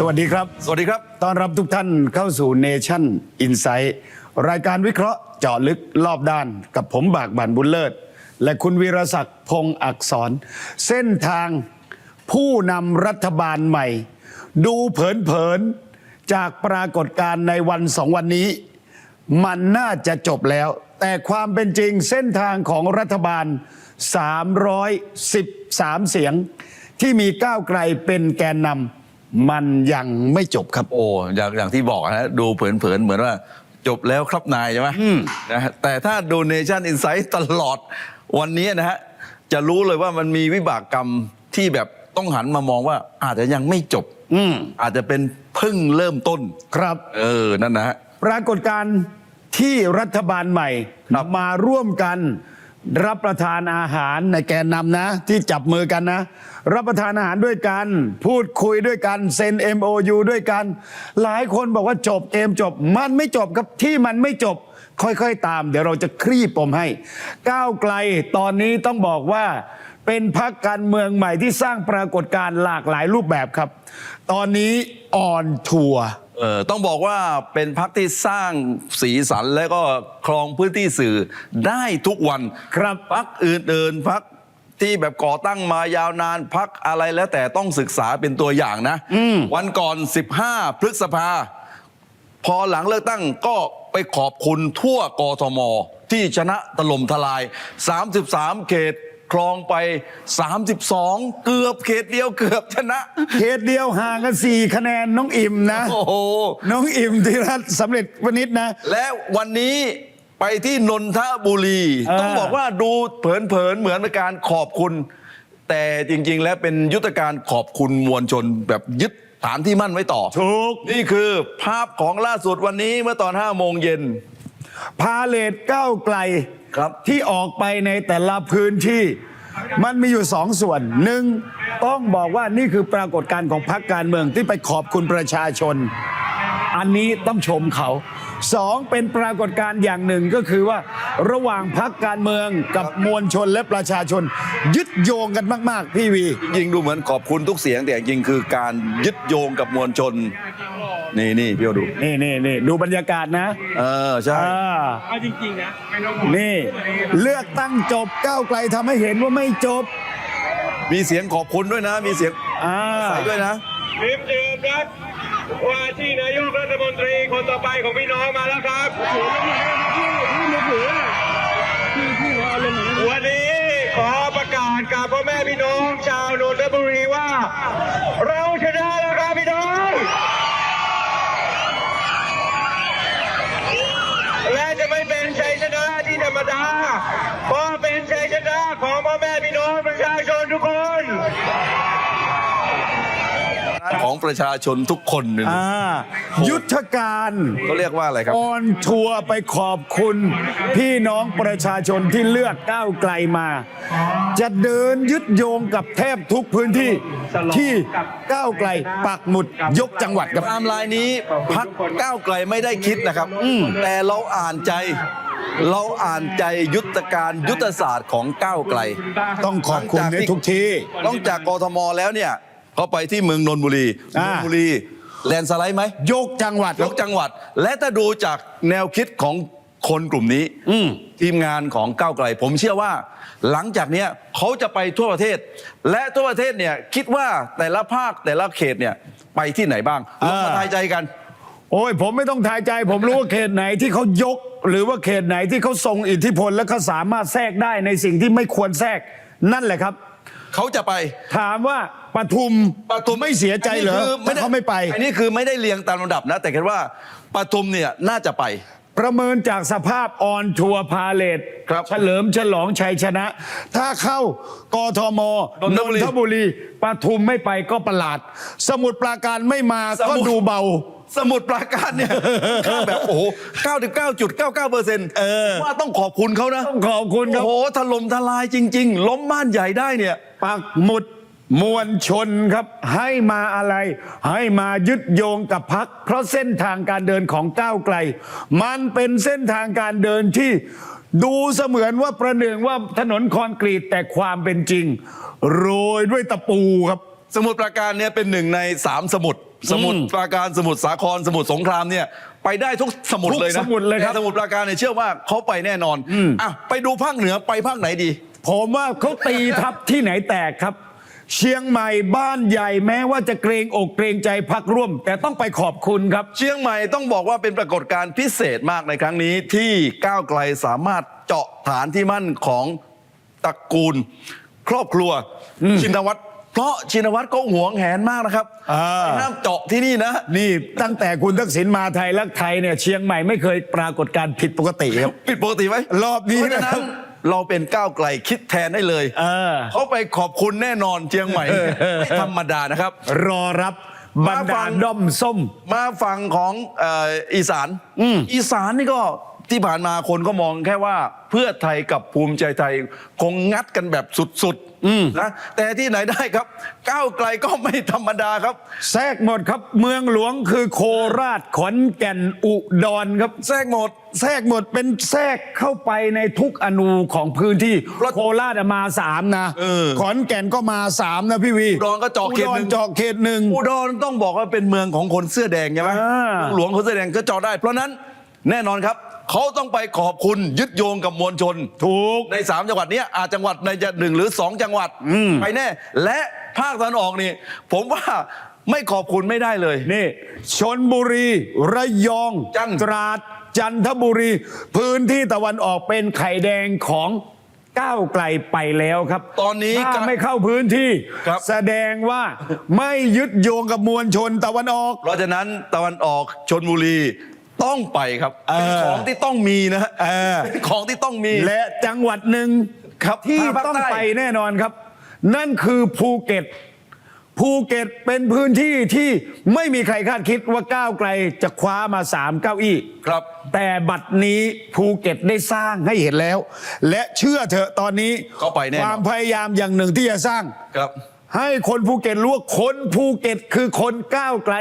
สวัสดีครับ สวัสดีครับ ต้อนรับทุกท่านเข้าสู่เนชั่นอินไซ h ์รายการวิเคราะห์เจาะลึกรอบด้าน กับผมบากบันบุญเลิศ และคุณวีรศักดิ์พงศ์อักษร เส้นทางผู้นำรัฐบาลใหม่ ดูเผินๆ จากปรากฏการณ์ในวันสองวันนี้ มันน่าจะจบแล้ว แต่ความเป็นจริงเส้นทางของรัฐบาล 313 เสียง ที่มีก้าวไกลเป็นแกนนำ มันยังไม่จบครับ โอ้อย่างอย่างที่บอกนะดูเผินๆเหมือนว่าจบแล้วครับนายใช่ไหมนะฮะแต่ถ้าดูเนชั่นอินไซ h ์ตลอดวันนี้นะฮะ จะรู้เลยว่ามันมีวิบากกรรมที่แบบต้องหันมามองว่าอาจจะยังไม่จบ อืมอาจจะเป็นเพิ่งเริ่มต้น ครับ เออ นั่นนะฮะ ปรากฏการณ์ที่รัฐบาลใหม่ครับมาร่วมกัน รับประทานอาหารในแกนนำนะ ที่จับมือกันนะ รับประทานอาหารด้วยกัน พูดคุยด้วยกันเซ็น MOU ด้วยกัน หลายคนบอกว่าจบเกมจบ มันไม่จบครับที่มันไม่จบ ค่อยๆตาม เดี๋ยวเราจะคลี่ปมให้ ก้าวไกลตอนนี้ต้องบอกว่า เป็นพักการเมืองใหม่ที่สร้างปรากฏการณ์หลากหลายรูปแบบครับ ตอนนี้ออนทัวร์ เออต้องบอกว่าเป็นพักที่สร้างสีสันและก็ครองพื้นที่สื่อได้ทุกวันครับพักอื่นๆพักที่แบบก่อตั้งมายาวนานพักอะไรแล้วแต่ต้องศึกษาเป็นตัวอย่างนะ วันก่อน 15 พฤษภา พอหลังเลือกตั้งก็ไปขอบคุณทั่วกทม ที่ชนะตล่มทลาย 33 เขต ครองไป 32 เกือบเขตเดียวเกือบชนะ เขตเดียวห่างกันสี่คะแนนน้องอิ่มนะ โอ้โห น้องอิ่มธีรัตน์สำเร็จวณิชนะ และวันนี้ไปที่นนทบุรี เออ ต้องบอกว่าดูเผินๆ เหมือนเป็นการขอบคุณ แต่จริงๆ แล้วเป็นยุทธการขอบคุณมวลชนแบบยึดฐานที่มั่นไว้ต่อ ถูก นี่คือภาพของล่าสุดวันนี้เมื่อตอน5โมงเย็น พาเลทก้าวไกล ครับที่ออกไปในแต่ละพื้นที่ มันมีอยู่สองส่วนหนึ่งต้องบอกว่านี่คือปรากฏการณ์ของพรรคการเมืองที่ไปขอบคุณประชาชน อันนี้ต้องชมเขา สองเป็นปรากฏการณ์อย่างหนึ่งก็คือว่า ระหว่างพรรคการเมืองกับมวลชนและประชาชน ยึดโยงกันมาก ๆ พี่วี ยิงดูเหมือนขอบคุณทุกเสียง แต่จริงๆคือการยึดโยงกับมวลชน นี่นี่พี่โอดู นี่นี่นี่ดูบรรยากาศนะเออ ใช่ อ่าเอาจริงๆนะไม่ต้องนี่ เลือกตั้งจบก้าวไกลทำให้เห็นว่าไม่จบมีเสียงขอบคุณด้วยนะ มีเสียงอ่า ใส่ด้วยนะรีบเตือนครับ ว่าที่นายกรัฐมนตรีคนต่อไปของพี่น้องมาแล้วครับวันนี้ขอประกาศกับพ่อแม่พี่น้อง ชาวนนทบุรีว่า เราชนะแล้วครับพี่น้อง และจะไม่เป็นชัยชนะที่ธรรมดา ประชาชนทุกคนหนึ่งอ่ายุทธการเขาเรียกว่าอะไรครับ ออนทัวร์ไปขอบคุณ พี่น้องประชาชนที่เลือกก้าวไกลมา จะเดินยึดโยงกับแทบทุกพื้นที่ที่ก้าวไกลปักหมุดยกจังหวัดกับไทม์ไลน์นี้พักก้าวไกลไม่ได้คิดนะครับ แต่เราอ่านใจ เราอ่านใจยุทธการยุทธศาสตร์ของก้าวไกล ต้องขอบคุณในทุกที่ต้องจากกทมแล้วเนี่ย เขาไปที่เมืองนนทบุรีนอ่า นทบุรีแลนด์สไลด์ไหมยกจังหวัด ยกจังหวัด และถ้าดูจากแนวคิดของคนกลุ่มนี้ทีมงานของก้าวไกล ผมเชื่อว่า หลังจากเนี้ยเขาจะไปทั่วประเทศ และทั่วประเทศเนี่ยคิดว่าแต่ละภาคแต่ละเขตเนี่ยไปที่ไหนบ้างลองมาอ่าทายใจกัน โอ้ยผมไม่ต้องทายใจ ผมรู้ว่าเขตไหนที่เขายก หรือว่าเขตไหนที่เขาทรงอิทธิพลและเขาสามารถแทรกได้ในสิ่งที่ไม่ควรแทรกนั่นแหละครับ เขาจะไป ถามว่าปทุมปทุมไม่เสียใจเหรอคืแต่เขาไม่ไป อันนี้คือไม่ได้เรียงตามลำดับนะ แต่คิดว่าปทุมเนี่ยน่าจะไป ประเมินจากสภาพออนทัวร์พาเลทครับเฉลิมฉลองชัยชนะ ถ้าเข้ากทมนนทบุรีทบุรีปทุมไม่ไปก็ประหลาด สมุดปราการไม่มาสก็มุทรดูเบาสมุดปราการเนี่ยค่าแบบโอ้โห 99.99เปอร์เซ็นต์ว่าต้องขอบคุณเขานะ ต้องขอบคุณครับโอ้โหถล่มทลายจริง ๆ ล้มบ้านใหญ่ได้เนี่ย ปักหมุดมวลชนครับ ให้มาอะไร ให้มายึดโยงกับพัก เพราะเส้นทางการเดินของก้าวไกล มันเป็นเส้นทางการเดินที่ดูเสมือนว่าประหนึ่งว่าถนนคอนกรีตแต่ความเป็นจริง โรยด้วยตะปูครับ สมุดปราการเนี่ยเป็นหนึ่งในสามสมุดสมุทรปราการสมุทรสาครสมุทรสงครามเนี่ยไปได้ทุกสมุทรเลยทุนะกสมุทรเลยครับแต่สมุทรปราการเนี่ยเชื่อว่าเขาไปแน่นอนอะไปดูภาคเหนือไปภาคไหนดี ผมว่าเขาตีทับที่ไหนแตกครับ เชียงใหม่บ้านใหญ่แม้ว่าจะเกรงอกเกรงใจพักร่วม แต่ต้องไปขอบคุณครับ เชียงใหม่ต้องบอกว่าเป็นปรากฏการณ์พิเศษมากในครั้งนี้ ที่ก้าวไกลสามารถเจาะฐานที่มั่นของตระกูล ครอบครัวชินวัตรเพราะชินวัตรก็หวงแหนมากนะครับอ่าห้ามเจาะที่นี่นะ นี่ตั้งแต่คุณทักษิณมาไทยและไทยเนี่ยเชียงใหม่ไม่เคยปรากฏการณ์ผิดปกติครับ ผิดปกติไหมรอบนี้เพราะฉะนะครับ เราเป็นก้าวไกลคิดแทนได้เลยเออ เขาไปขอบคุณแน่นอนเชียงใหม่ไม่ธรรมดานะครับ รอรับบรรมาฟัดางด้อมส้ม มาฝั่งของเอ่ออีสานอีสานนี่ก็ที่ผ่านมาคนก็มองแค่ว่าเพื่อไทยกับภูมิใจไทยคงงัดกันแบบสุดๆ นะแต่ที่ไหนได้ครับ ก้าวไกลก็ไม่ธรรมดาครับ แทรกหมดครับ เมืองหลวงคือโคราชขอนแก่นอุดรครับ แทรกหมด แทรกหมดเป็นแทรกเข้าไปในทุกอนูของพื้นที่เพราะโคราชอะมาสามนะเออขอนแก่นก็มาสามนะพี่วีอุดรก็เจาะเขตหนึ่งอุดรเจาะเขตหนึ่งอุดรต้องบอกว่าเป็นเมืองของคนเสื้อแดงใช่ไหมอ่าหลวงคนเสื้อแดงก็เจาะได้ เพราะนั้นแน่นอนครับ เขาต้องไปขอบคุณยึดโยงกับมวลชน ถูก ใน 3 จังหวัดเนี้ยอาจจังหวัดในจะหนึ่งหรือ 2 จังหวัดไปแน่ และภาคตะวันออกนี่ ผมว่าไม่ขอบคุณไม่ได้เลย นี่ชนบุรี ระยอง จันทร์ ตราดจันทบุรี พื้นที่ตะวันออกเป็นไข่แดงของก้าวไกลไปแล้วครับตอนนี้ถ้าไม่เข้าพื้นที่ ครับ แสดงว่าไม่ยึดโยงกับมวลชนตะวันออก เพราะฉะนั้นตะวันออกชนบุรี ต้องไปครับเออเป็นของที่ต้องมีนะฮะเออเป็นของที่ต้องมีและจังหวัดหนึ่งครับที่ภาคต้องใต้ไปแน่นอนครับ นั่นคือภูเก็ต ภูเก็ตเป็นพื้นที่ที่ไม่มีใครคาดคิดว่าก้าวไกลจะคว้ามาสามเก้าอี้ครับ แต่บัตรนี้ภูเก็ตได้สร้างให้เห็นแล้ว และเชื่อเถอะตอนนี้ก็ไปแน่นอนความพยายามอย่างหนึ่งที่จะสร้างครับ ให้คนภูเก็ตรู้ว่าคนภูเก็ตคือคนก้าวไกล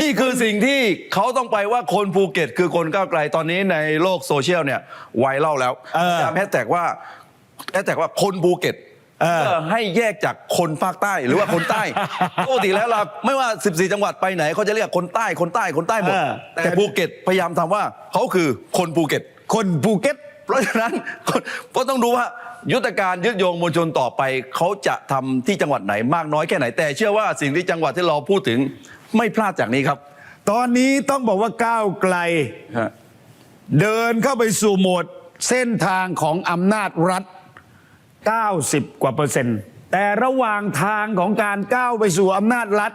นี่คือสิ่งที่เขาต้องไปว่าคนภูเก็ตคือคนก้าวไกลตอนนี้ในโลกโซเชียลเนี่ยไวรัลแล้วเออ พยายามแฮชแท็กว่าแฮชแท็กว่าคนภูเก็ตเออเพื่อให้แยกจากคนภาคใต้หรือว่าคนใต้ปกติแล้วเราไม่ว่า 14 จังหวัดไปไหนเขาจะเรียกคนใต้คนใต้คนใต้หมด เออ แต่ภูเก็ตพยายามทำว่าเขาคือคนภูเก็ต คนภูเก็ต เพราะฉะนั้นก็ต้องดูว่ายุทธการยึดโยงมวลชนต่อไป เขาจะทำที่จังหวัดไหนมากน้อยแค่ไหน แต่เชื่อว่าสิ่งที่จังหวัดที่เราพูดถึง ไม่พลาดจากนี้ครับ ตอนนี้ต้องบอกว่าก้าวไกล ฮะ เดินเข้าไปสู่โหมดเส้นทางของอำนาจรัฐ 90 กว่าเปอร์เซ็นต์ แต่ระหว่างทางของการก้าวไปสู่อำนาจรัฐ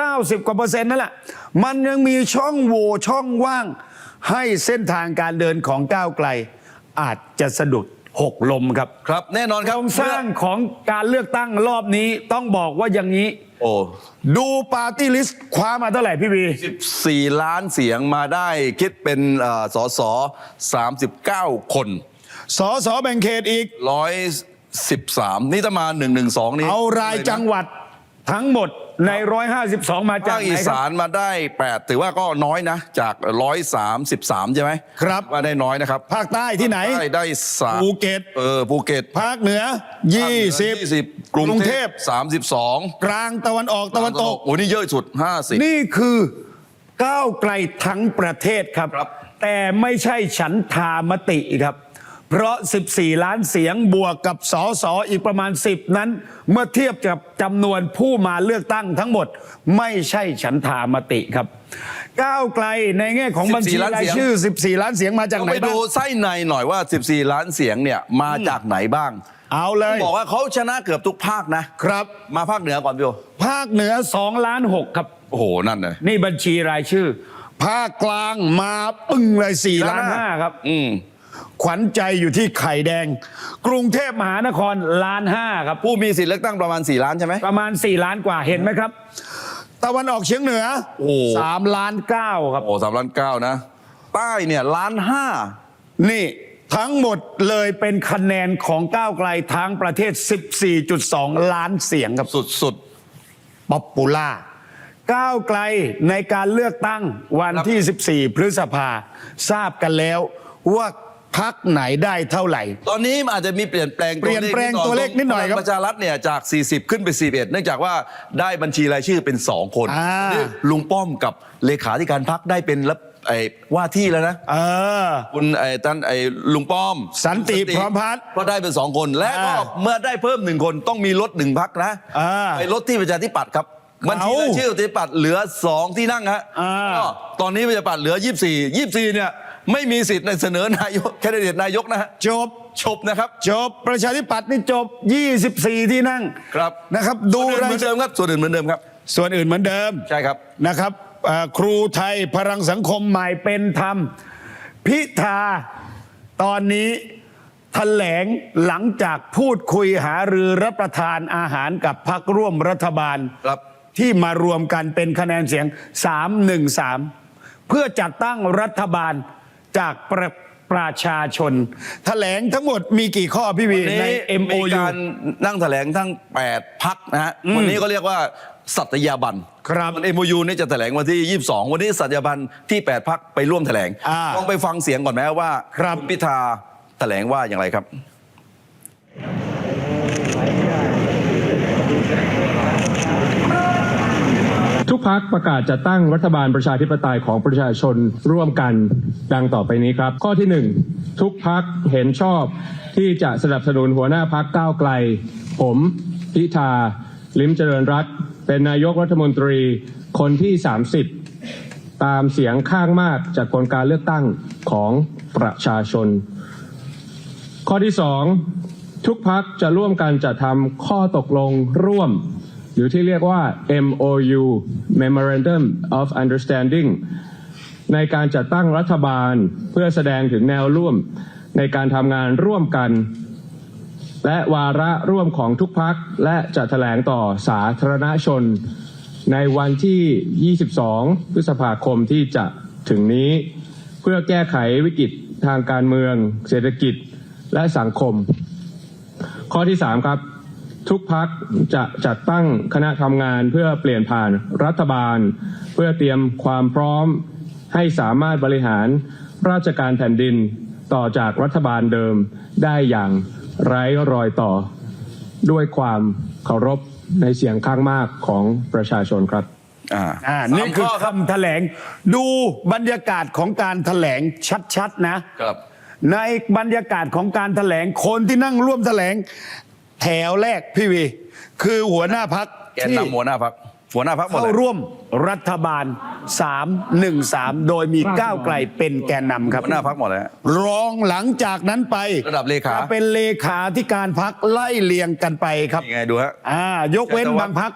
90 กว่าเปอร์เซ็นต์นั่นแหละ มันยังมีช่องโหว่ช่องว่าง ให้เส้นทางการเดินของก้าวไกล อาจจะสะดุดหกลมครับ ครับ แน่นอนครับ โครงสร้างของการเลือกตั้งรอบนี้ต้องบอกว่าอย่างนี้ โอ้ดูปาร์ตี้ลิสต์คว้ามาเท่าไหร่พี่บี14 ล้านเสียงมาได้คิดเป็นเอ่อสส39 คน สอสอแบ่งเขตอีก 113 นี่ถ้ามา 112 นี่เอารายจังหวัดทั้งหมด ใน 152 มาจากภาคไหนอีคสารับ นมาได้ 8 ถือว่าก็น้อยนะ จาก 133 ใช่ไหมครับ ว่าได้น้อยนะครับภาคใต้ที่ไหนได้ได้สามภูเก็ต เออภูเก็ตภาคเหนือ 20 20กรุงเทพ 32กลางตะวันออกตะวันตก โอ้นี่เยอะสุด 50 นี่คือก้าวไกลทั้งประเทศครับ ครับ แต่ไม่ใช่ฉันทามติครับ เพราะ 14 ล้านเสียงบวกกับสอสออีกประมาณ 10 นั้น เมื่อเทียบกับจำนวนผู้มาเลือกตั้งทั้งหมด ไม่ใช่ฉันทามติครับ ก้าวไกลในแง่ของบัญชี14ล้านรายเสียง ชื่อ 14 ล้านเสียงมาจากเราไหนไปบ้าดูงไส้ในหน่อยว่า 14 ล้านเสียงเนี่ยมาจากไหนบ้างเอาเลยบอกว่าเขาชนะเกือบทุกภาคนะ ครับ มาภาคเหนือก่อนพี่โอภาคเหนือ2ล้าน6ครับ โอ้โห นั่นเลย นี่บัญชีรายชื่อ ภาคกลางมาปึ้งเลย4ล้านห้าครับ อืม ขวัญใจอยู่ที่ไข่แดง กรุงเทพมหานครล้านห้าครับ ผู้มีสิทธิ์เลือกตั้งประมาณ 4 ล้านใช่ไหม ประมาณ 4 ล้านกว่าเห็นไหมครับ ตะวันออกเฉียงเหนือโอ้ สามล้านเก้าครับ โอ้สามล้านเก้านะ ใต้เนี่ยล้านห้า นี่ทั้งหมดเลยเป็นคะแนนของก้าวไกลทั้งประเทศ 14.2 ล้านเสียงครับ สุดสุดป๊อปปูล่าก้าวไกลในการเลือกตั้งวันที่ 14 พฤษภาทราบกันแล้วว่า พักไหนได้เท่าไหร่ ตอนนี้มันอาจจะมีเปลี่ยนแปลงเปลี่ยนแปลงตัวเลขนิดหน่อยครับพลังประชารัฐเนี่ยจาก 40 ขึ้นไป 41 เนื่องจากว่าได้บัญชีรายชื่อเป็น 2 คนอ่า นี่ลุงป้อมกับเลขาธิการพักได้เป็นรับไอ้ว่าที่แล้วนะ เออ คุณไอ้ท่านไอ้ลุงป้อมสันติพร้อมพัฒน์ก็ได้เป็นสองคนและก็อ่าเมื่อได้เพิ่มหนึ่งคนต้องมีรถหนึ่งพักนะอ่าไปรถที่ประชาธิปัตย์ครับบัญชีรายชื่อประชาธิปัตย์เหลือสองที่นั่งฮะอ่า ก็ตอนนี้ประชาธิปัตย์เหลือ 24 24เนี่ย ไม่มีสิทธิ์ในเสนอนายกแคนดิเดตนายกนะฮะจบชบนะครับ จบประชาธิปัตย์นี่จบ 24 ที่นั่งครับ นะครับ ดูดูเหรายมือนเดิมครับ ส่วนอื่นเหมือนเดิมครับ ส่วนอื่นเหมือนเดิมใช่ครับนะครับเอ่อครูไทยพลังสังคมใหม่เป็นธรรม พิธาตอนนี้แถลงหลังจากพูดคุยหารือรับประทานอาหารกับพักร่วมรัฐบาล ครับ ที่มารวมกันเป็นคะแนนเสียง 313 เพื่อจัดตั้งรัฐบาล จากประประชาชน แถลงทั้งหมดมีกี่ข้อพี่วีวันในนี้มี MOU การนั่งแถลงทั้ง 8 พักนะฮะ วันนี้ก็เรียกว่า สัตยาบันครับมัน MOU นี่จะแถลงวันที่ 22 วันนี้สัตยาบันที่ 8 พักไปร่วมแถลงอ่าลองไปฟังเสียงก่อนไหมว่าครับ ณพิธาแถลงว่าอย่างไรครับ ทุกพักประกาศจะตั้งรัฐบาลประชาธิปไตยของประชาชนร่วมกันดังต่อไปนี้ครับ ข้อที่หนึ่งทุกพักเห็นชอบที่จะสนับสนุนหัวหน้าพักก้าวไกล ผมพิธา ลิมเจริญรัตเป็นนายกรัฐมนตรีคนที่ 30 ตามเสียงข้างมากจากผลการเลือกตั้งของประชาชน ข้อที่สองทุกพักจะร่วมกันจัดทำข้อตกลงร่วม หรือที่เรียกว่า MOU Memorandum of Understanding ในการจัดตั้งรัฐบาลเพื่อแสดงถึงแนวร่วมในการทำงานร่วมกัน และวาระร่วมของทุกพักและจะแถลงต่อสาธารณชน ในวันที่ 22 พฤษภาคมที่จะถึงนี้ เพื่อแก้ไขวิกฤตทางการเมือง เศรษฐกิจและสังคม ข้อที่ 3 ครับ ทุกพักจะจัดตั้งคณะทำงานเพื่อเปลี่ยนผ่านรัฐบาล เพื่อเตรียมความพร้อมให้สามารถบริหารราชการแผ่นดินต่อจากรัฐบาลเดิมได้อย่างไร้รอยต่อ ด้วยความเคารพในเสียงข้างมากของประชาชนครับอ่าอ่าสามนี่คือข้รับคำแถลง ดูบรรยากาศของการแถลงชัดๆ นะครับ ในบรรยากาศของการแถลงคนที่นั่งร่วมแถลง แถวแรกพี่วี คือหัวหน้าพักแกนนำหัวหน้าพักหัวหน้าพักหมดเข้าเลยร่วมรัฐบาล 313 โดยมีก้าวไกลเป็นแกนนำครับหัวหน้าพักหมดเลยฮะ รองหลังจากนั้นไประดับเลขา จะเป็นเลขาที่การพักไล่เลียงกันไปครับยังไงดูฮะ อ่ายกเว้นเจตวัฒน์บางพัก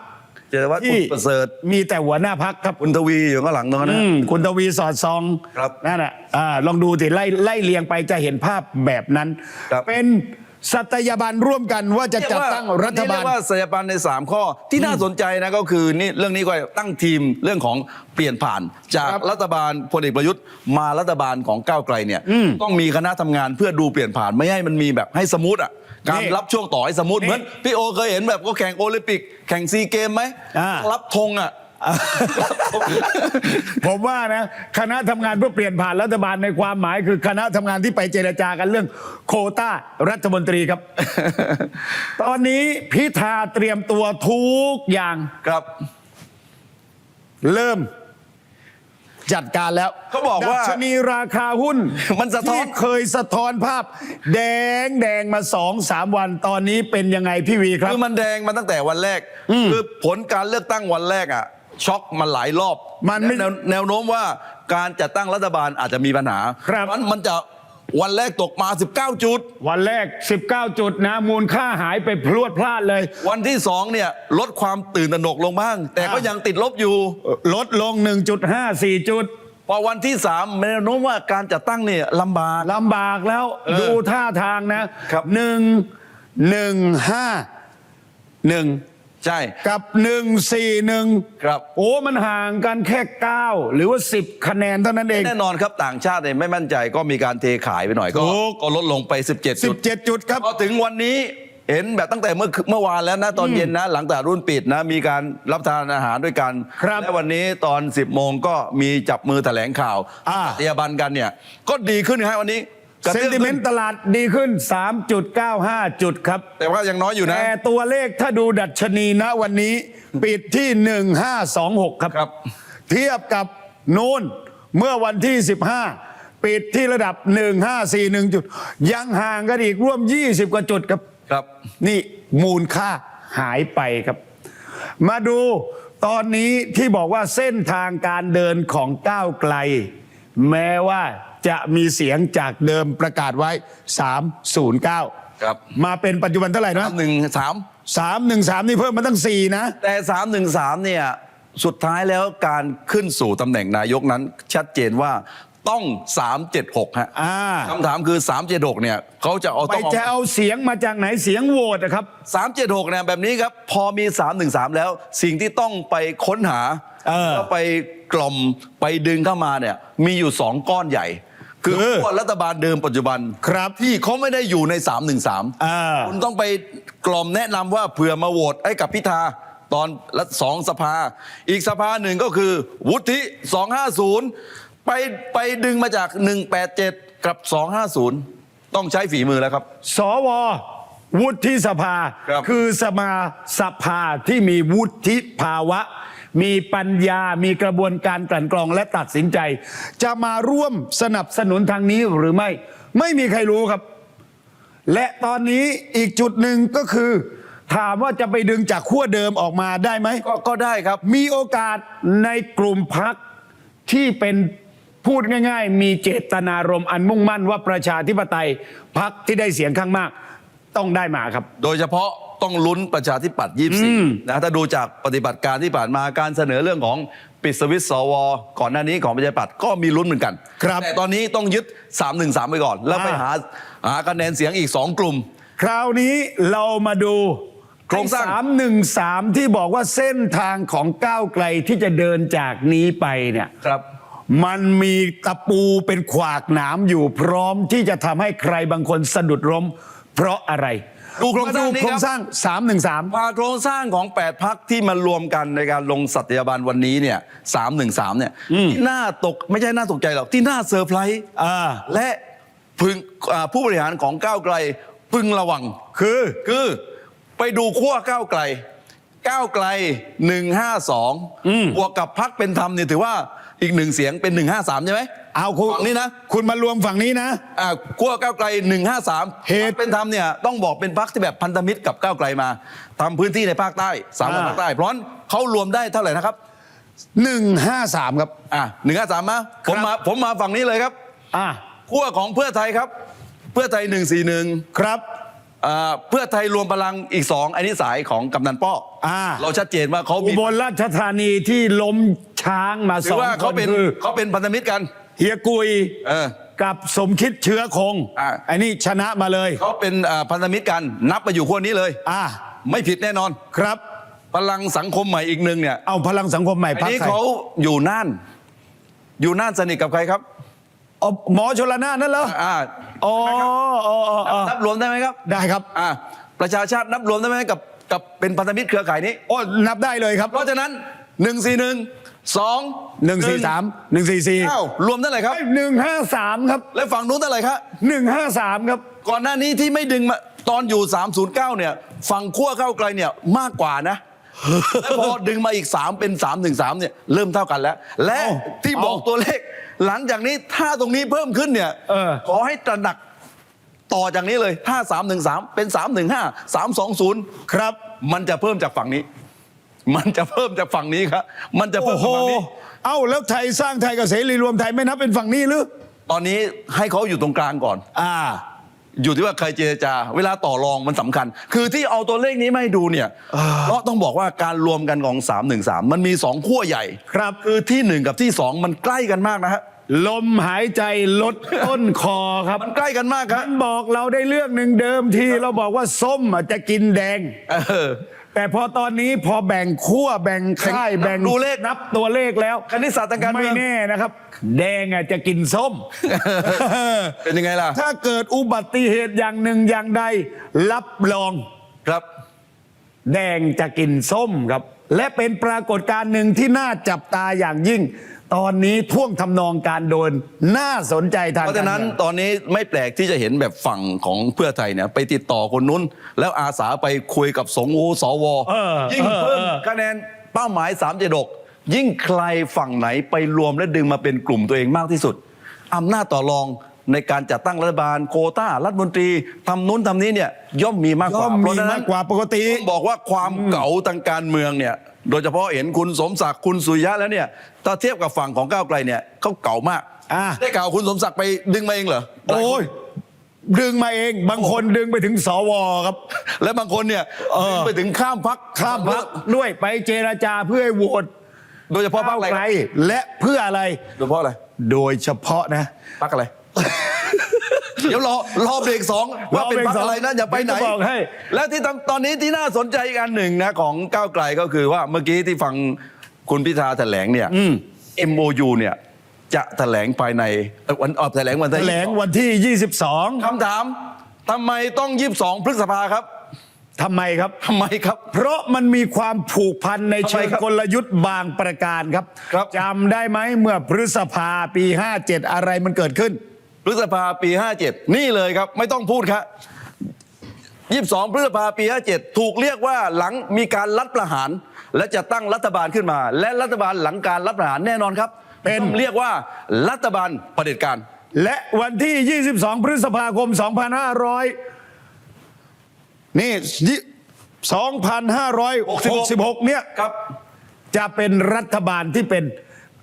เจตวัฒน์ที่อุดประเสริฐ มีแต่หัวหน้าพักครับ คุณทวีอยู่ข้างหลังตรงนั้นอืนะมคุณทวีสอดซองครับนั่นแหละอ่าลองดูสิไล่ไล่เลียงไปจะเห็นภาพแบบนั้น ครับเป็น สัตยาบันร่วมกันว่าจะจัดตั้งรัฐบาลเยกว่าสัญญาบันใน 3 ข้อที่น่าสนใจนะก็คือนี่เรื่องนี้ก็ตั้งทีมเรื่องของเปลี่ยนผ่าน จากครับรัฐบาลพลเอกประยุทธ์ มารัฐบาลของก้าวไกลเนี่ยต้องมีคณะทำงานเพื่อดูเปลี่ยนผ่านไม่ให้มันมีแบบให้สมูทอะการนี่รับช่วงต่อให้สมูทนี่เหมือนพี่โอเคยเห็นแบบก็แข่งโอลิมปิก แข่งซีเกมไหมอ่ารับธงอะ ผมว่านะ คณะทำงานเพื่อเปลี่ยนผ่านรัฐบาลในความหมาย คือคณะทำงานที่ไปเจรจากันเรื่องโควต้ารัฐมนตรีครับ ตอนนี้พิธาเตรียมตัวทุกอย่าง ครับ เริ่มจัดการแล้วเขาบอกว่าดัชนีราคาหุ้นมันสะท้อน ที่เคยสะท้อนภาพ แดงแดงมาสองสามวันตอนนี้เป็นยังไงพี่วีครับ คือมันแดงมาตั้งแต่วันแรก คือผลการเลือกตั้งวันแรกอะ ช็อกมันหลายรอบมันไม่แนวแนวโน้มว่าการจัดตั้งรัฐบาลอาจจะมีปัญหาครับเพาะฉะนั้นมันจะวันแรกตกมา 19 จุด วันแรก 19 จุดนะ มูลค่าหายไปพรวดพลาดเลย วันที่สองเนี่ย ลดความตื่นตระหนกลงบ้าง แต่ก็อะยังติดลบอยู่ ลดลง 1.54 จุด พอวันที่สามแนวโน้มว่าการจัดตั้งเนี่ยลำบากลำบากแล้วเออดูท่าทางนะครับหนึ่งหนึ่งห้าหนึ่ง ใช่ กับหนึ่งสี่หนึ่งครับ โอ้มันห่างกันแค่ 9 หรือว่า 10 คะแนนเท่านั้นเอง แน่นอนครับต่างชาติเนี่ยไม่มั่นใจก็มีการเทขายไปหน่อยก็ถูก ก็ลดลงไป 17จุด17 จุดครับ พอถึงวันนี้เห็นแบบตั้งแต่เมื่อคืนเมื่อวานแล้วนะตอนเย็นนะ หลังจากรุ่นปิดนะ มีการรับทานอาหารด้วยกัน ครับและวันนี้ตอน 10โมงก็มีจับมือแถลงข่าวอ่า ปฏิบันกันเนี่ย ก็ดีขึ้นนะฮะวันนี้ กระเซเตื้นองติเมขึ้นนต์ตลาดดีขึ้น 3.95 จุดครับ แต่ว่ายังน้อยอยู่นะ แต่ตัวเลขถ้าดูดัชนีณวันนี้ ปิดที่ 1526 ครับ ครับ เทียบกับโน้นเมื่อวันที่ 15 ปิดที่ระดับ 1541 จุด ยังห่างกันอีกร่วม 20 กว่าจุดครับ ครับ นี่มูลค่าหายไปครับ มาดูตอนนี้ที่บอกว่าเส้นทางการเดินของก้าวไกล แม้ว่า จะมีเสียงจากเดิมประกาศไว้ 309 ครับมาเป็นปัจจุบันเท่าไหร่นะหนึ่งสาม313นี่เพิ่มมาตั้ง4นะ แต่สามหนึ่งสามเนี่ยสุดท้ายแล้วการขึ้นสู่ตำแหน่งนายกนั้น ชัดเจนว่าต้อง 376 ฮะอ่าคำถามคือ 376 เนี่ยเขาจะเอาไปต้องจะเอาเอาเสียงมาจากไหนเสียงโหวตนะครับ 376 เนี่ยแบบนี้ครับ พอมี 313 แล้วสิ่งที่ต้องไปค้นหาเออแล้วไปกล่อมไปดึงเข้ามาเนี่ยมีอยู่ 2 ก้อนใหญ่ คือคือขั้วรัฐบาลเดิมปัจจุบันครับที่เขาไม่ได้อยู่ใน 313อ่าคุณต้องไปกล่อมแนะนำว่าเผื่อมาโหวตให้กับพิธาตอนละสองสภา อีกสภาหนึ่งก็คือ วุฒิ 250 ไปไปดึงมาจาก 187 กับ 250 ต้องใช้ฝีมือแล้วครับ สว วุฒิสภา ครับ คือสมาสภาที่มีวุฒิภาวะ มีปัญญา มีกระบวนการกลั่นกรองและตัดสินใจ จะมาร่วมสนับสนุนทางนี้หรือไม่ ไม่มีใครรู้ครับ และตอนนี้อีกจุดหนึ่งก็คือ ถามว่าจะไปดึงจากขั้วเดิมออกมาได้ไหมก็ก็ได้ครับ มีโอกาสในกลุ่มพักที่เป็นพูดง่าย ๆ มีเจตนารมณ์อันมุ่งมั่นว่าประชาธิปไตยพักที่ได้เสียงข้างมาก ต้องได้มาครับ โดยเฉพาะ ต้องลุ้นประชาธิปัตย์24นะถ้าดูจากปฏิบัติการที่ผ่านมาการเสนอเรื่องของปิดสวิตช์สว ก่อนหน้านี้ของประชาธิปัตย์ก็มีลุ้นเหมือนกันครับแต่ตอนนี้ต้องยึด 313 ไปก่อน แล้วไปอ่าหาหาคะแนนเสียงอีก 2 กลุ่ม คราวนี้เรามาดูโครงสร้างสามหนึ่งสามที่บอกว่าเส้นทางของก้าวไกลที่จะเดินจากนี้ไปเนี่ยครับมันมีตะปูเป็นขวากหนามอยู่พร้อมที่จะทำให้ใครบางคนสะดุดล้มเพราะอะไร ดูโครงสร้างนี้โครครังบสร้างสามหนึ่งสาม มาโครงสร้างของ 8พักที่มารวมกันในการลงสัตยาบันวันนี้เนี่ย313เนี่ยที่น่าตกไม่ใช่น่าตกใจหรอกที่น่าเซอร์ไพรส์อ่า และพึงอ่าผู้บริหารของก้าวไกลพึงระวัง คือ คือไปดูขั้วก้าวไกล ก้าวไกล 152 บวกกับพักเป็นธรรมเนี่ยถือว่าอีกหนึ่งเสียงเป็น 153 ใช่ไหม เอาคุณฝั่งนี้นะ คุณมารวมฝั่งนี้นะ อ่าขั้วก้าวไกล 153เหตุ พรรคเป็นธรรมเนี่ยต้องบอกเป็นพักที่แบบพันธมิตรกับก้าวไกลมาทำพื้นที่ในภาคใต้สามจังหวัดอ่าภาคใต้เพราะฉะนั้นเขารวมได้เท่าไหร่นะครับหนึ่งห้าสามครับ อ่าหนึ่งห้าสามมาผมมาผมมาฝั่งนี้เลยครับอ่าขั้วของเพื่อไทยครับ เพื่อไทย 141ครับ อ่าเพื่อไทยรวมพลังอีกสองอันนี้สายของกำนันป้ออา เราชัดเจนว่าเขาอุมีบลราชธานีที่ล้มช้างมาถืสอองว่าคเขานเป็นคือ เขาเป็นพันธมิตรกัน เฮียกุยเออ กับสมคิดเชื้อคงอ่าอันนี้ชนะมาเลยเขาเป็นอ่าพันธมิตรกันนับมาอยู่ขั้วนี้เลย อ่าไม่ผิดแน่นอน ครับ พลังสังคมใหม่อีกหนึ่งเนี่ยเอาพลังสังคมใหม่อันพักนี้ใครเขาอยู่น่าน อยู่น่านสนิทกับใครครับอ๋อหมอชลนานนั่นเหรออ่าอ๋ออ๋ออ๋ออ๋อนับรวมได้ไหมครับได้ครับอ่าประชาชาตินับรวมได้ไหมกับกับเป็นพันธมิตรเครือข่ายนี้ โอ้นับได้เลยครับ เพราะฉะนั้นหนึ่ง สี่หนึ่งสองหนึ่งสี่สามหนึ่งสี่สี่เอ้ารวมเท่าไหร่ครับ หนึ่งห้าสามครับแล้วฝั่งนู้นเท่าไหร่ครับหนึ่งห้าสามครับ ก่อนหน้านี้ที่ไม่ดึงมาตอนอยู่ 309 เนี่ย ฝั่งขั้วเข้าไกลเนี่ยมากกว่านะ แล้วพอดึงมาอีก 3 เป็น 313เนี่ยเริ่มเท่ากันแล้ว และเอ้าที่บอกเอ้าตัวเลข หลังจากนี้ถ้าตรงนี้เพิ่มขึ้นเนี่ยเออ ขอให้ตระหนักต่อจากนี้เลยถ้า313 เป็น 315 320 ครับ มันจะเพิ่มจากฝั่งนี้ มันจะเพิ่มจากฝั่งนี้ครับ มันจะเพิ่โอ้มโหจากฝั่งนี้ เอ้าแล้วไทยสร้างไทยกับเสรีรวมไทยไม่นับเป็นฝั่งนี้หรือ ตอนนี้ให้เขาอยู่ตรงกลางก่อน อ่า อยู่ที่ว่าใครเจรจา เวลาต่อรองมันสำคัญ คือที่เอาตัวเลขนี้มาให้ดูเนี่ย เพราะต้องบอกว่าการรวมกันของ313 มันมีสองขั้วใหญ่ ครับ คือที่หนึ่งกับที่สองมันใกล้กันมากนะฮะ ลมหายใจลดต้นคอครับ มันใกล้กันมากคมัรับนบอกเราได้เรื่องหนึ่งเดิมทีเราบอกว่าส้มอะจะกินแดง เออ แต่พอตอนนี้พอแบ่งขั้วแบ่งค่ายนับแบ่งดูเลขนับตัวเลขแล้วคณิตศาสตร์ทางการเมืไม่อง แน่นะครับ แดงอะจะกินส้ม เป็นยังไงล่ะ ถ้าเกิดอุบัติเหตุอย่างหนึ่งอย่างใด รับรอง ครับ แดงจะกินส้มครับ และเป็นปรากฏการณ์หนึ่งที่น่าจับตาอย่างยิ่ง ตอนนี้ท่วงทำนองการโดนน่าสนใจทางเพราะฉะนั้นกมืองตอนนี้ไม่แปลกที่จะเห็นแบบฝั่งของเพื่อไทยเนี่ยไปติดต่อคนนู้น แล้วอาสาไปคุยกับสงฆ์สวเออยิ่งเออเพิ่มเออคะแนนเป้าหมาย3ามเจ็ดกยิ่งใครฝั่งไหนไปรวมและดึงมาเป็นกลุ่มตัวเองมากที่สุดอำนาจต่อรองในการจัดตั้งรัฐบาลโควต้ารัฐมนตรีทำนู้นทำนี้เนี่ยย่อมมีมากกย่อว่ามเพมีราะฉะมานั้นกกว่าปกติต้องบอกว่าความเก๋าทางการเมืองเนี่ย โดยเฉพาะเห็นคุณสมศักดิ์คุณสุริยะแล้วเนี่ยถ้าเทียบกับฝั่งของก้าวไกลเนี่ยเขาเก๋ามากอะได้ข่าวคุณสมศักดิ์ไปดึงมาเองเหรอ โอ้ยดึงมาเอง บางคนดึงไปถึงสวครับ และบางคนเนี่ยเออดึงไปถึงข้ามพักข้ามพักด้วยไปเจรจาเพื่อให้โหวตโดยเฉพาะพัก้ากวอะไรไกลและเพื่ออะไร โดยเฉพาะอะไร โดยเฉพาะนะ พักอะไร เดี๋ยวรอรอเบรกสองว่าเป็นพักอะไรนะอย่าไปไหนเดี๋ยวจะบอกให้ และที่ตอนตอนนี้ที่น่าสนใจอีกอันหนึ่งนะของก้าวไกลก็คือว่าเมื่อกี้ที่ฟังคุณพิธาแถลงเนี่ย MOU เนี่ยจะแถลงภายในเอ่อวันออกแถลงวันแถที่ลงวันที่คำถามทำไมต้องยีิบสองพฤษภาครับ22ทำไมครับทำไมครับ เพราะมันมีความผูกพันในเชิงทำไมครับกลยุทธ์บางประการครับครับจำได้ไหมเมื่อพฤษภาปี 57 อะไรมันเกิดขึ้น พฤษภาปี 57 นี่เลยครับ ไม่ต้องพูดครับ22 พฤษภาปี 57 ถูกเรียกว่าหลังมีการรัฐประหาร และจะตั้งรัฐบาลขึ้นมา และรัฐบาลหลังการรัฐประหารแน่นอนครับ เป็นต้องเรียกว่ารัฐบาลเผด็จการ และวันที่ 22 พฤษภาคม 2500 นี่ยี่2566 เนี่ยครับจะเป็นรัฐบาลที่เป็น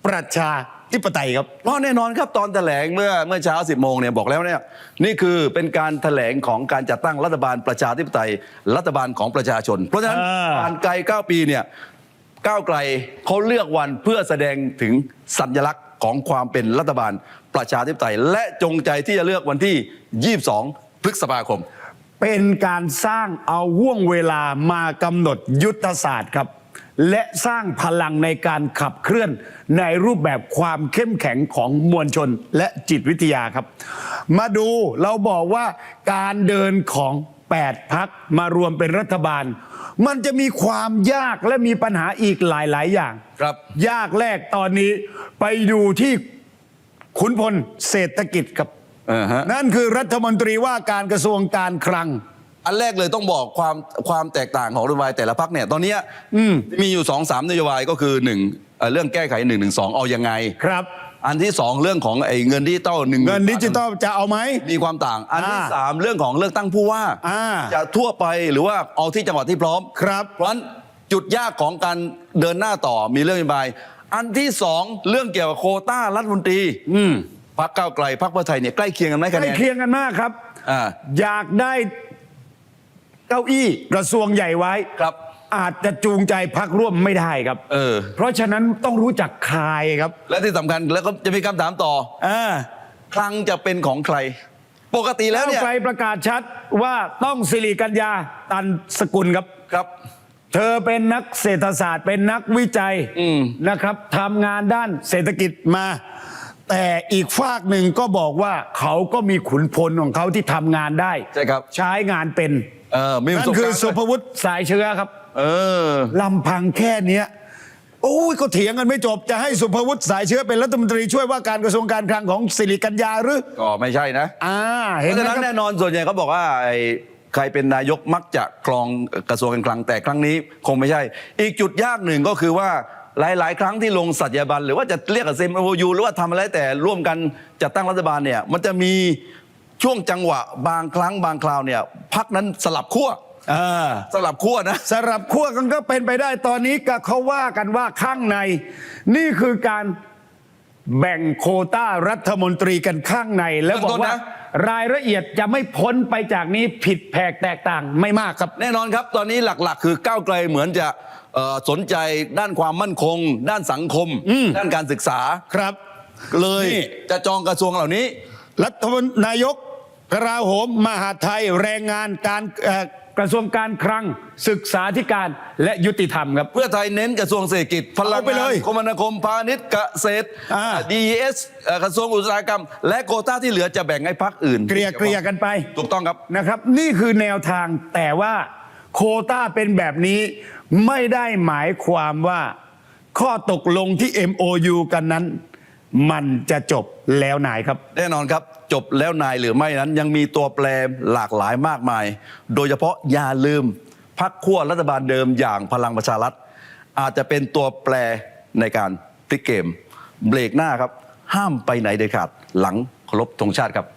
ประชา ธิปไตยครับเพราะแน่นอนครับตอนแถลงเมื่อเมื่อเช้า 10 โมงเนี่ยบอกแล้วเนี่ยนี่คือเป็นการแถลงของการจัดตั้งรัฐบาลประชาธิปไตย รัฐบาลของประชาชน เพราะฉะนั้นอ่าการไกล 9 ปีเนี่ยก้าวไกลเขาเลือกวันเพื่อแสดงถึงสัญลักษณ์ของความเป็นรัฐบาลประชาธิปไตย และจงใจที่จะเลือกวันที่ 22 พฤษภาคม เป็นการสร้างเอาห่วงเวลามากำหนดยุทธศาสตร์ครับ และสร้างพลังในการขับเคลื่อนในรูปแบบความเข้มแข็งของมวลชนและจิตวิทยาครับ มาดูเราบอกว่าการเดินของ8พักมารวมเป็นรัฐบาล มันจะมีความยากและมีปัญหาอีกหลาย ๆ อย่าง ครับ ยากแรกตอนนี้ไปดูที่ขุนพลเศรษฐกิจครับ อ่าฮะ นั่นคือรัฐมนตรีว่าการกระทรวงการคลัง อันแรกเลยต้องบอกความความแตกต่างของนโยบายแต่ละพักเนี่ยตอนเนี้ยมีอยู่สองสามนโยบายก็คือหนึ่งเอ่อเรื่องแก้ไขหนึ่งหนึ่งสองเอายังไง ครับ อันที่สองเรื่องของไอ้เงินดิจิตอลหนึ่งเงินดิจิตอลจะเอาไหม มีความต่าง อันที่ อ่าสามเรื่องของเลือกตั้งผู้ว่าอ่า จะทั่วไปหรือว่าเอาที่จังหวัดที่พร้อม ครับ เพราะฉะนั้นจุดยากของการเดินหน้าต่อมีเรื่องนโยบาย อันที่สองเรื่องเกี่ยวกับโควต้ารัฐมนตรีพักก้าวไกลพักเพื่อไทยเนี่ยใกล้เคียงกันไหมใกคะแนล้นเคียงกันมากครับ อ่า อยากได้เก้าอี้กระทรวงใหญ่ไว้ ครับ อาจจะจูงใจพักร่วมไม่ได้ครับเออเพราะฉะนั้นต้องรู้จักคายครับและที่สำคัญแล้วก็จะมีคำถามต่ออ่าคลังจะเป็นของใคร ปกติแล้วก้าวเนี่ยไกลประกาศชัดว่าต้องสิริกัญญาตันสกุลครับ ครับ เธอเป็นนักเศรษฐศาสตร์เป็นนักวิจัยอืม นะครับทำงานด้านเศรษฐกิจมา แต่อีกฝากหนึ่งก็บอกว่าเขาก็มีขุนพลของเขาที่ทำงานได้ ใช่ครับ ใช้งานเป็น เออมีประนั่สบนคือการณ์สุด้วยภวุฒิสายเชื้อครับเออ ลำพังแค่เนี้ยโอ้ยก็เถียงกันไม่จบจะให้สุภวุฒิสายเชื้อเป็นรัฐมนตรีช่วยว่าการกระทรวงการคลังของสิริกัญญาหรือก็ไม่ใช่นะ อ่าเพเห็นราะไหมฉะนั้นคแน่รับนอนส่วนใหญ่เขาบอกว่าไอ้ใครเป็นนายกมักจะครองกระทรวงการคลังแต่ครั้งนี้คงไม่ใช่ อีกจุดยากหนึ่งก็คือว่าหลาย ๆ ครั้งที่ลงสัญญาบันหรือว่าจะเรียกกับเซมโอยูหรือว่าทำอะไรแต่ร่วมกันจัดตั้งรัฐบาลเนี่ยมันจะมี ช่วงจังหวะบางครั้งบางคราวเนี่ยพักนั้นสลับขั้วอ่าสลับขั้วนะ สลับขั้วกันก็เป็นไปได้ตอนนี้ก็เขาว่ากันว่าข้างใน นี่คือการแบ่งโควต้ารัฐมนตรีกันข้างใน แล้วบอกว่า รายละเอียดจะไม่พ้นไปจากนี้ผิดแผกแตกต่างไม่มากครับ แน่นอนครับ ตอนนี้หลักๆ คือก้าวไกลเหมือนจะเอ่อสนใจด้านความมั่นคง ด้านสังคม ด้านการศึกษาครับ เลยนี่จะจองกระทรวงเหล่านี้ รัฐมนตรีนายก กราโหม มหาดไทย แรงงานการเอ่อกระทรวงการคลังศึกษาธิการและยุติธรรมครับ เพื่อไทยเน้นกระทรวงเศรษฐกิจพลังเอาไปงาเลนยคมนาคมพาณิชย์เกษตรอ่าดีเอสกระทรวงอุตสาหกรรม และโควต้าที่เหลือจะแบ่งให้พรรคอื่น เกลี่ยเกลี่ยกันไป ถูกต้องครับนะครับ นี่คือแนวทางแต่ว่าโควต้าเป็นแบบนี้ไม่ได้หมายความว่าข้อตกลงที่ MOU กันนั้น มันจะจบแล้วนายครับ แน่นอนครับ จบแล้วนายหรือไม่นั้น ยังมีตัวแปรหลากหลายมากมาย โดยเฉพาะอย่าลืมพักขั้วรัฐบาลเดิมอย่างพลังประชารัฐ อาจจะเป็นตัวแปรในการพลิกเกม เบรกหน้าครับ ห้ามไปไหนเด็ดขาดหลังเคารพธงชาติครับ